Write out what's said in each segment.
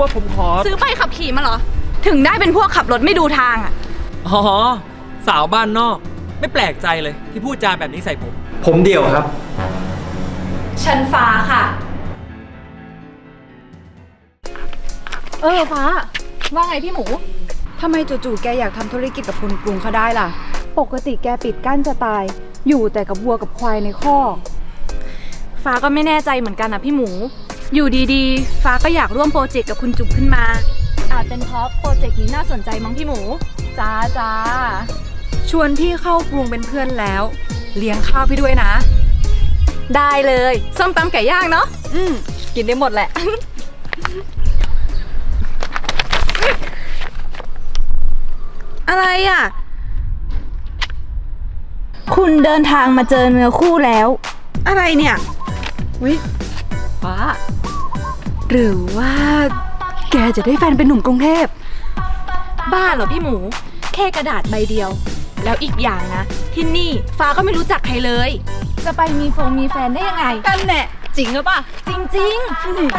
ว่าผมขอ ซื้อใบขับขี่มาเหรอ ถึงได้เป็นพวกขับรถไม่ดูทางอะ อ๋อ สาวบ้านนอก ไม่แปลกใจเลยที่พูดจาแบบนี้ใส่ผม ผมเดียวครับ ฉันฟ้าค่ะ เออฟ้า ว่าไงพี่หมู ทำไมจู่ๆแกอยากทำธุรกิจกับคนกรุงเขาได้ล่ะ ปกติแกปิดกั้นจะตาย อยู่แต่กับวัวกับควายในคอก ฟ้าก็ไม่แน่ใจเหมือนกันนะพี่หมู อยู่ดีๆ ฟ้าก็อยากร่วมโปรเจกต์กับคุณจุ๋มขึ้นมา อาจเป็นเพราะโปรเจกต์นี้น่าสนใจมั้งพี่หมู จ้าจ้า ชวนพี่เข้ากรุงเป็นเพื่อนแล้ว เลี้ยงข้าวพี่ด้วยนะ ได้เลย ส้มตำไก่ย่างเนาะ อืม กินได้หมดแหละ อะไรอะ คุณเดินทางมาเจอเนื้อคู่แล้ว อะไรเนี่ย วิฟ้า หรือว่าแกจะได้แฟนเป็นหนุ่มกรุงเทพ บ้าเหรอพี่หมู แค่กระดาษใบเดียว แล้วอีกอย่างนะ ที่นี่ฟ้าก็ไม่รู้จักใครเลย จะไปมีฟงมีแฟนได้ยังไง กันแน่จริงหรือปะจริงๆไป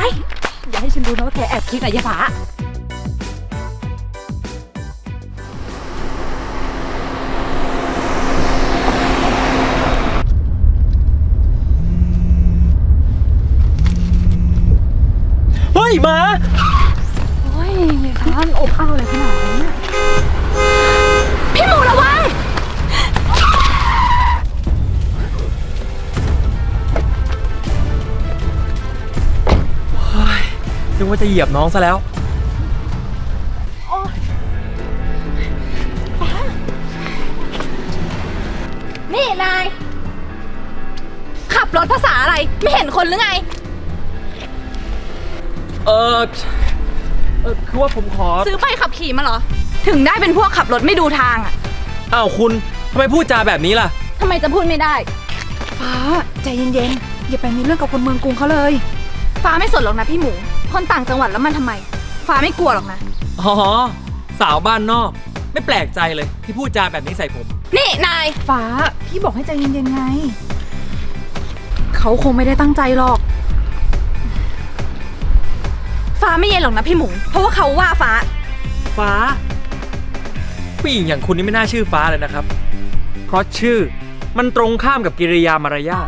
อย่าให้ฉันรู้นะว่าแกแอบคิดอะยายฟ้า ยหมา โอ้ยยายฟ้ามันอบอ้าวเลยขนาดนี้เนี่ยพี่หมูระวัง นึกว่าจะเหยียบน้องซะแล้ว นี่นาย ขับรถภาษาอะไร ไม่เห็นคนหรือไงเออเออคือว่าผมขอซื้อใบขับขี่มาเหรอ ถึงได้เป็นพวกขับรถไม่ดูทางอะอ้าวคุณทำไมพูดจาแบบนี้ล่ะ ทำไมจะพูดไม่ได้ ฟ้าใจเย็นๆ อย่าไปมีเรื่องกับคนเมืองกรุงเขาเลย ฟ้าไม่สนหรอกนะพี่หมู คนต่างจังหวัดแล้วมันทำไม ฟ้าไม่กลัวหรอกนะ อ๋อสาวบ้านนอก ไม่แปลกใจเลยที่พูดจาแบบนี้ใส่ผม นี่นาย ฟ้าพี่บอกให้ใจเย็นๆไง เขาคงไม่ได้ตั้งใจหรอก ฟ้าไม่เย็นหรอกนะพี่หมู เพราะว่าเขาว่าฟ้า ฟ้า ผู้หญิงอย่างคุณนี่ไม่น่าชื่อฟ้าเลยนะครับ เพราะชื่อมันตรงข้ามกับกิริยามารยาท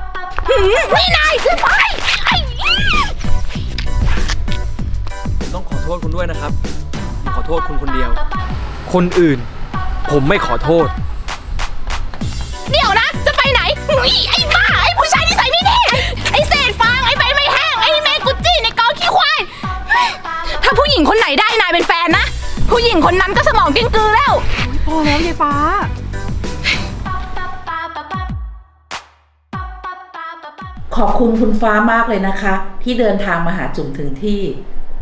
นี่นายคือไปไอ้ผมต้องขอโทษคุณด้วยนะครับผมขอโทษคุณคนเดียว คนอื่น ผมไม่ขอโทษ เดี๋ยวนะ จะไปไหนอุ๊ยไอ้บ้า ผู้หญิงคนไหนได้นายเป็นแฟนนะ ผู้หญิงคนนั้นก็สมองกิ้งกือแล้ว พอแล้วยายฟ้า ขอบคุณคุณฟ้ามากเลยนะคะ ที่เดินทางมาหาจุ๋มถึงที่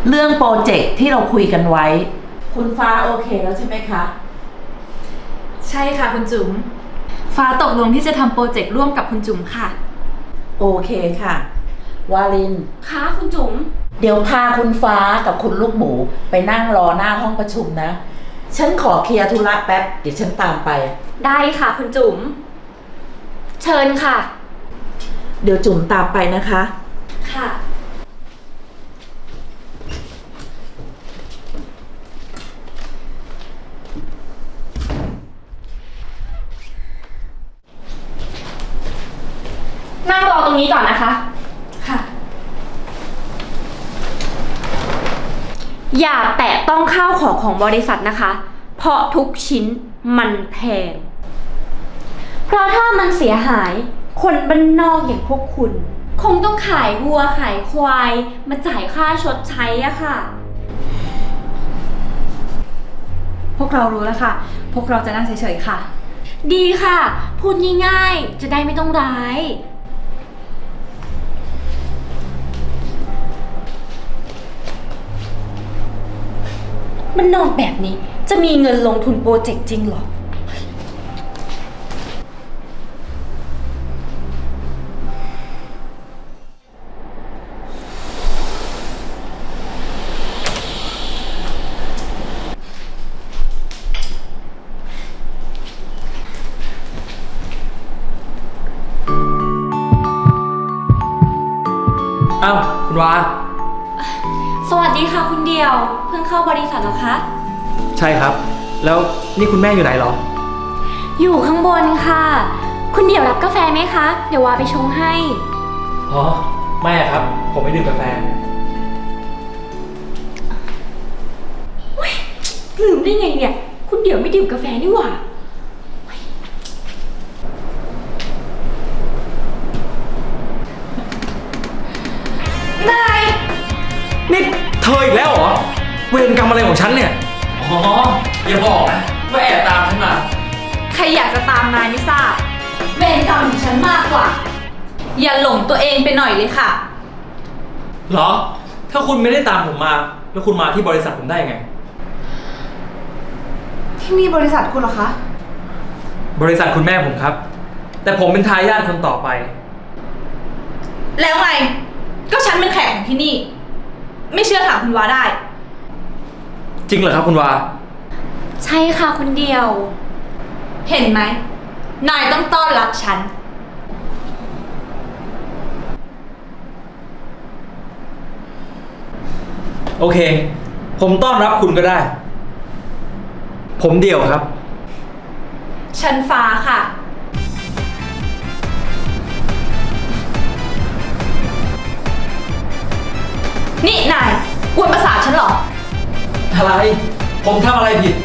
เรื่องโปรเจกต์ที่เราคุยกันไว้ คุณฟ้าโอเคแล้วใช่ไหมคะ ใช่ค่ะคุณจุ๋ม ฟ้าตกลงที่จะทำโปรเจกต์ร่วมกับคุณจุ๋มค่ะ โอเคค่ะ วาลินค่ะคุณจุ๋ม เดี๋ยวพาคุณฟ้ากับคุณลูกหมูไปนั่งรอหน้าห้องประชุมนะ ฉันขอเคลียร์ธุระแป๊บ เดี๋ยวฉันตามไป ได้ค่ะคุณจุ๋ม เชิญค่ะ เดี๋ยวจุ๋มตามไปนะคะค่ะ นั่งรอตรงนี้ก่อนนะคะ ค่ะ อย่าแตะต้อง ข้าวของของบริษัทนะคะ เพราะทุกชิ้นมันแพง เพราะถ้ามันเสียหาย คนบ้านนอกอย่างพวกคุณ คงต้องขายวัวขายควาย มาจ่ายค่าชดใช้อะค่ะ พวกเรารู้แล้วค่ะ พวกเราจะนั่งเฉยๆค่ะ ดีค่ะ พูดง่ายๆ จะได้ไม่ต้องร้าย มันนอกแบบนี้ จะมีเงินลงทุนโปรเจกต์จริงเหรอ อ้าว คุณวา สวัสดีค่ะคุณเดียว เพิ่งเข้าบริษัทเหรอคะ ใช่ครับ แล้วนี่คุณแม่อยู่ไหนเหรอ อยู่ข้างบนค่ะ คุณเดียวรับกาแฟไหมคะ เดี๋ยววาไปชงให้ อ๋อ ไม่อะครับ ผมไม่ดื่มกาแฟ ลืมได้ไงเนี่ย คุณเดี่ยวไม่ดื่มกาแฟนี่หว่า เธออีกแล้วเหรอ เวรกรรมอะไรของฉันเนี่ย อ๋อ อย่าบอกนะว่าแอบตามฉันมา ใครอยากจะตามนายไม่ทราบเวรกรรมของฉันมากกว่า อย่าหลงตัวเองไปหน่อยเลยค่ะ เหรอ ถ้าคุณไม่ได้ตามผมมา แล้วคุณมาที่บริษัทผมได้ไง ที่นี่บริษัทคุณเหรอคะ บริษัทคุณแม่ผมครับ แต่ผมเป็นทายาทคนต่อไป แล้วไง ก็ฉันเป็นแขกของที่นี่ ไม่เชื่อถามคุณวาได้ จริงเหรอครับคุณวา ใช่ค่ะคุณเดียว เห็นไหม นายต้องต้อนรับฉัน โอเค ผมต้อนรับคุณก็ได้ ผมเดี่ยวครับ ฉันฟ้าค่ะ นี่นายกวนประสาทฉันเหรอ อะไร ผมทำอะไรผิด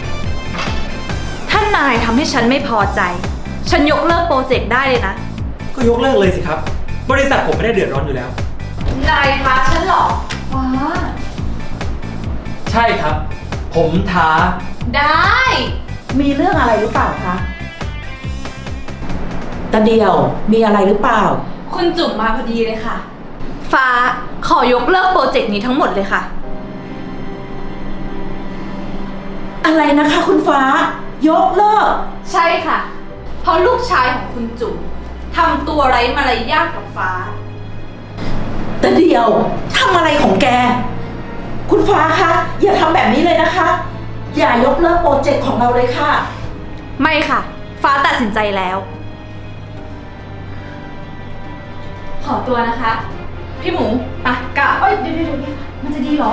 ถ้านายทำให้ฉันไม่พอใจ ฉันยกเลิกโปรเจกต์ได้เลยนะ ก็ยกเลิกเลยสิครับ บริษัทผมไม่ได้เดือดร้อนอยู่แล้ว นายท้าฉันเหรอ ว้า ใช่ครับ ผมท้า ได้ มีเรื่องอะไรหรือเปล่าคะตาเดียวมีอะไรหรือเปล่า คุณจุ๋มมาพอดีเลยค่ะ ฟ้าขอยกเลิกโปรเจกต์นี้ทั้งหมดเลยค่ะ อะไรนะคะคุณฟ้า ยกเลิก ใช่ค่ะ เพราะลูกชายของคุณจุ๋มทำตัวไร้มารยาทกับฟ้าตาเดียวทำอะไรของแก คุณฟ้าคะอย่าทำแบบนี้เลยนะคะ อย่ายกเลิกโปรเจกต์ของเราเลยค่ะ ไม่ค่ะ ฟ้าตัดสินใจแล้ว ขอตัวนะคะ พี่หมูไปกะเอ้ยเดี๋ยวเดี๋ยวเดี๋ยวมันจะดีเหรอ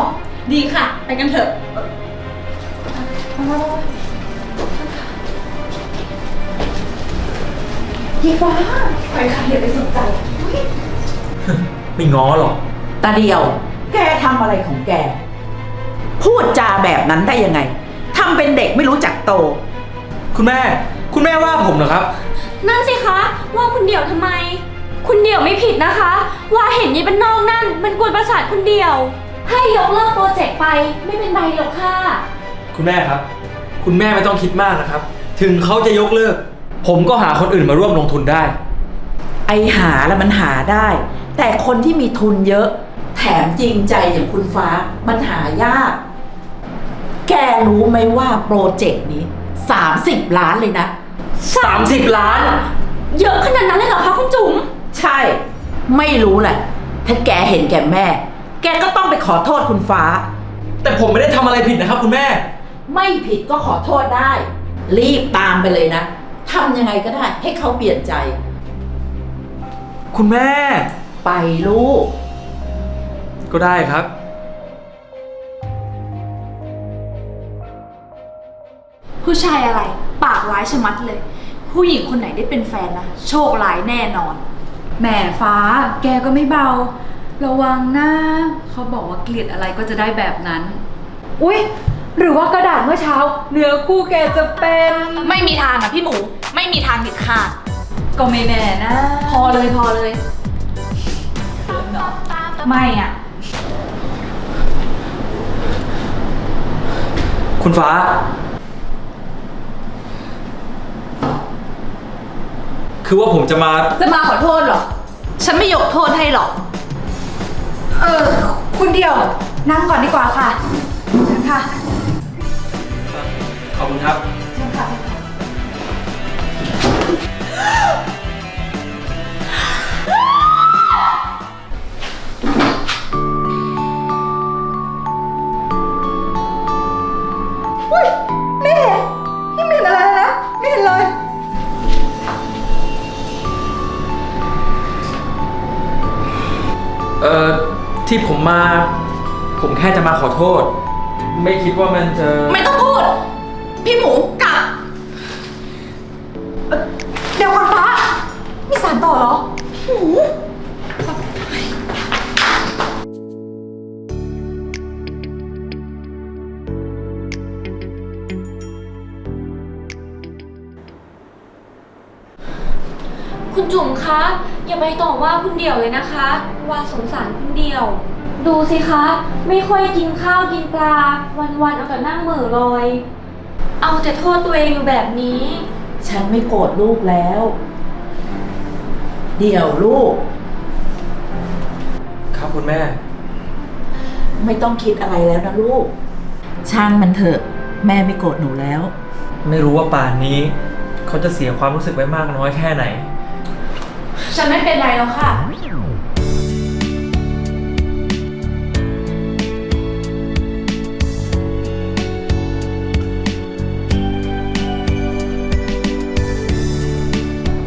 ดีค่ะ ไปกันเถอะพี่ฟ้าไปค่ะอย่าไปสนใจ ไม่ง้อหรอก ตาเดียว แกทำอะไรของแก พูดจาแบบนั้นได้ยังไง ทำเป็นเด็กไม่รู้จักโต คุณแม่ คุณแม่ว่าผมเหรอครับ นั่นสิคะ ว่าคุณเดี่ยวทำไม คุณเดี่ยวไม่ผิดนะคะ ว่าเห็นยีบันนอกนั่น มันกวนประสาทคุณเดี่ยว ให้ยกเลิกโปรเจกต์ไปไม่เป็นไรหรอกค่ะ คุณแม่ครับ คุณแม่ไม่ต้องคิดมากนะครับ ถึงเขาจะยกเลิก ผมก็หาคนอื่นมาร่วมลงทุนได้ ไอหาแล้วมันหาได้ แต่คนที่มีทุนเยอะ แถมจริงใจอย่างคุณฟ้ามันหายาก แกรู้ไหมว่าโปรเจกต์นี้ 30 ล้านเลยนะ 30 ล้าน เยอะขนาดนั้นเลยเหรอคะคุณจุ๋ม ใช่ ไม่รู้แหละถ้าแกเห็นแก่แม่ แกก็ต้องไปขอโทษคุณฟ้า แต่ผมไม่ได้ทำอะไรผิดนะครับ คุณแม่ ไม่ผิดก็ขอโทษได้ รีบตามไปเลยนะทำยังไงก็ได้ ให้เขาเปลี่ยนใจ คุณแม่ ไปลูก ก็ได้ครับ ผู้ชายอะไร ปากร้ายชะมัดเลย ผู้หญิงคนไหนได้เป็นแฟนนะ โชคร้ายแน่นอน แหมฟ้า แกก็ไม่เบา ระวังนะเขาบอกว่าเกลียดอะไรก็จะได้แบบนั้น อุ๊ย หรือว่ากระดาษเมื่อเช้า เนื้อคู่แกจะเป็น ไม่มีทางอะพี่หมู ไม่มีทางเด็ดขาด ก็ไม่แน่นะ พอเลยพอเลย ไม่อะ คุณฟ้า คือว่าผมจะมา จะมาขอโทษเหรอ ฉันไม่ยกโทษให้หรอก เออ คุณเดียว นั่งก่อนดีกว่าค่ะเชิญค่ะขอบคุณครับ เชิญค่ะ ที่ผมมา ผมแค่จะมาขอโทษ ไม่คิดว่ามันจะไม่ต้องพูด พี่หมูกลับเดี๋ยวก่อนฟ้ามีสารต่อเหรอ คุณจุ๋มคะ อย่าไปต่อว่าคุณเดี่ยวเลยนะคะ ว่าสงสารคุณเดี่ยว ดูสิคะ ไม่ค่อยกินข้าวกินปลา วันๆเอาแต่นั่งเหม่อลอย เอาแต่โทษตัวเองอยู่แบบนี้ ฉันไม่โกรธลูกแล้ว เดี๋ยวลูก ครับคุณแม่ ไม่ต้องคิดอะไรแล้วนะลูก ช่างมันเถอะ แม่ไม่โกรธหนูแล้ว ไม่รู้ว่าป่านนี้ เขาจะเสียความรู้สึกไปมากน้อยแค่ไหน ฉันไม่เป็นไรแล้วค่ะ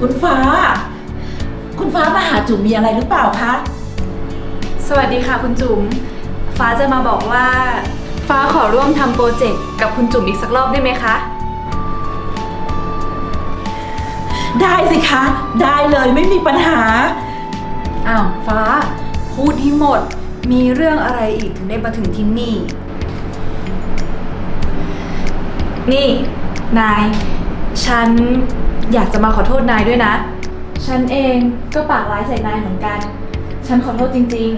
คุณฟ้า คุณฟ้ามาหาจุ๋มมีอะไรหรือเปล่าคะ สวัสดีค่ะคุณจุ๋ม ฟ้าจะมาบอกว่า ฟ้าขอร่วมทำโปรเจกต์กับคุณจุ๋มอีกสักรอบได้ไหมคะ ได้สิคะ ได้เลยไม่มีปัญหา อ้าวฟ้า พูดที่หมด มีเรื่องอะไรอีกถึงได้มาถึงที่นี่ นี่ นาย ฉันอยากจะมาขอโทษนายด้วยนะ ฉันเองก็ปากร้ายใส่นายเหมือนกัน ฉันขอโทษจริง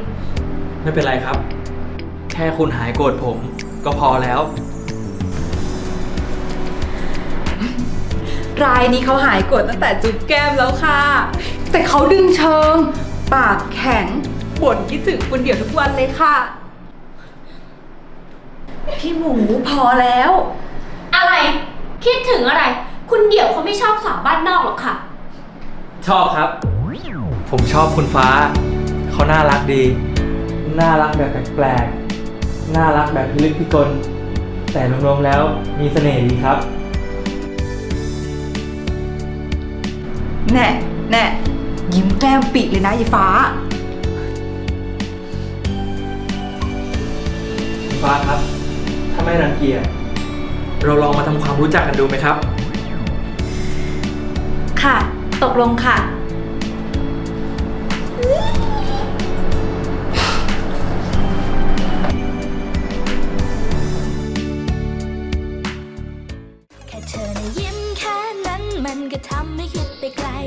ไม่เป็นไรครับ แค่คุณหายโกรธผมก็พอแล้ว รายนี้เขาหายโกรธตั้งแต่จุ๊บแก้มแล้วค่ะ แต่เขาดึงเชิง ปากแข็งบ่นคิดถึงคุณเดี่ยวทุกวันเลยค่ะ พี่หมูพอแล้ว อะไร คิดถึงอะไร คุณเดี่ยวเขาไม่ชอบสาวบ้านนอกหรอกค่ะ ชอบครับ ผมชอบคุณฟ้า เขาน่ารักดี น่ารักแบบแปลกๆ น่ารักแบบพิลึกพิกล แต่รวมๆแล้วมีเสน่ห์ดีครับ แน่แน่ยิ้มแก้มปิเลยนะยายฟ้าคุณฟ้าครับ ถ้าไม่รังเกียจ เราลองมาทำความรู้จักกันดูไหมครับ ค่ะ ตกลงค่ะ แค่เธอนะยิ้มแค่นั้นมันก็ทำให้คิดไปไกล